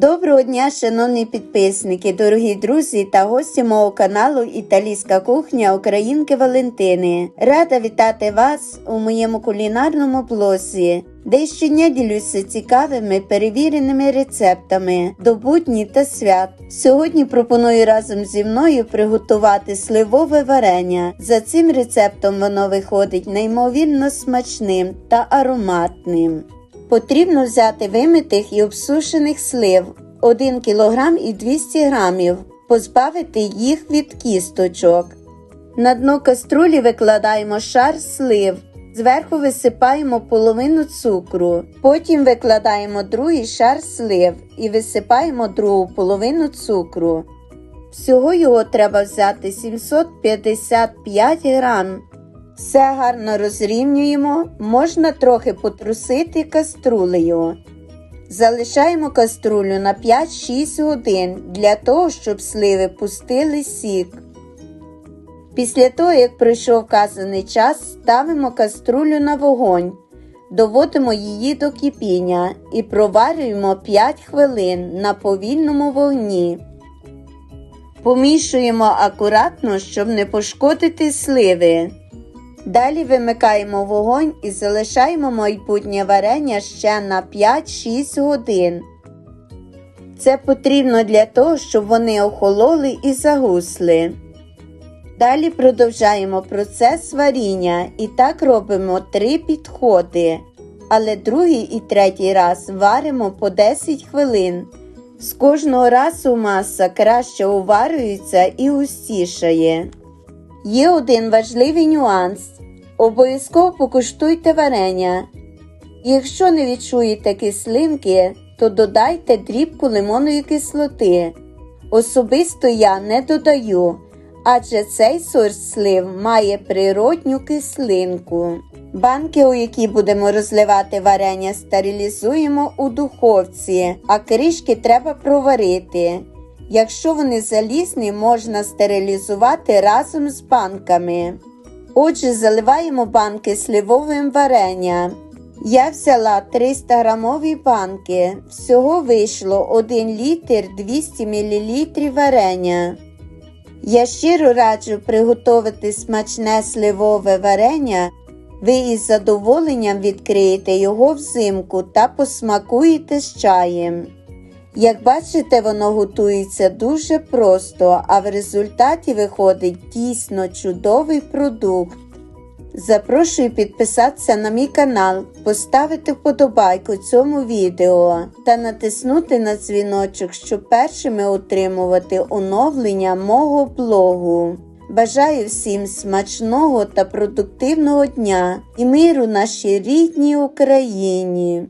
Доброго дня, шановні підписники, дорогі друзі та гості мого каналу Італійська кухня Українки Валентини. Рада вітати вас у моєму кулінарному блозі, де щодня ділюся цікавими перевіреними рецептами до будні та свят. Сьогодні пропоную разом зі мною приготувати сливове варення. За цим рецептом воно виходить неймовірно смачним та ароматним. Потрібно взяти вимитих і обсушених слив 1 кг і 200 г, позбавити їх від кісточок. На дно каструлі викладаємо шар слив, зверху висипаємо половину цукру, потім викладаємо другий шар слив і висипаємо другу половину цукру. Всього його треба взяти 755 грам. Все гарно розрівнюємо, можна трохи потрусити каструлею. Залишаємо каструлю на 5-6 годин для того, щоб сливи пустили сік. Після того, як пройшов вказаний час, ставимо каструлю на вогонь, доводимо її до кипіння і проварюємо 5 хвилин на повільному вогні. Помішуємо акуратно, щоб не пошкодити сливи. Далі вимикаємо вогонь і залишаємо майбутнє варення ще на 5-6 годин. Це потрібно для того, щоб вони охололи і загусли. Далі продовжаємо процес варіння і так робимо 3 підходи. Але другий і третій раз варимо по 10 хвилин. З кожного разу маса краще уварюється і густішає. Є один важливий нюанс. Обов'язково покуштуйте варення. Якщо не відчуєте кислинки, то додайте дрібку лимонної кислоти. Особисто я не додаю, адже цей сорт слив має природню кислинку. Банки, у які будемо розливати варення, стерилізуємо у духовці, а кришки треба проварити. Якщо вони залізні, можна стерилізувати разом з банками. Отже, заливаємо банки сливовим варенням. Я взяла 300 грамові банки. Всього вийшло 1 літр 200 мл варення. Я щиро раджу приготувати смачне сливове варення. Ви із задоволенням відкриєте його взимку та посмакуєте з чаєм. Як бачите, воно готується дуже просто, а в результаті виходить дійсно чудовий продукт. Запрошую підписатися на мій канал, поставити вподобайку цьому відео та натиснути на дзвіночок, щоб першими отримувати оновлення мого блогу. Бажаю всім смачного та продуктивного дня і миру нашій рідній Україні!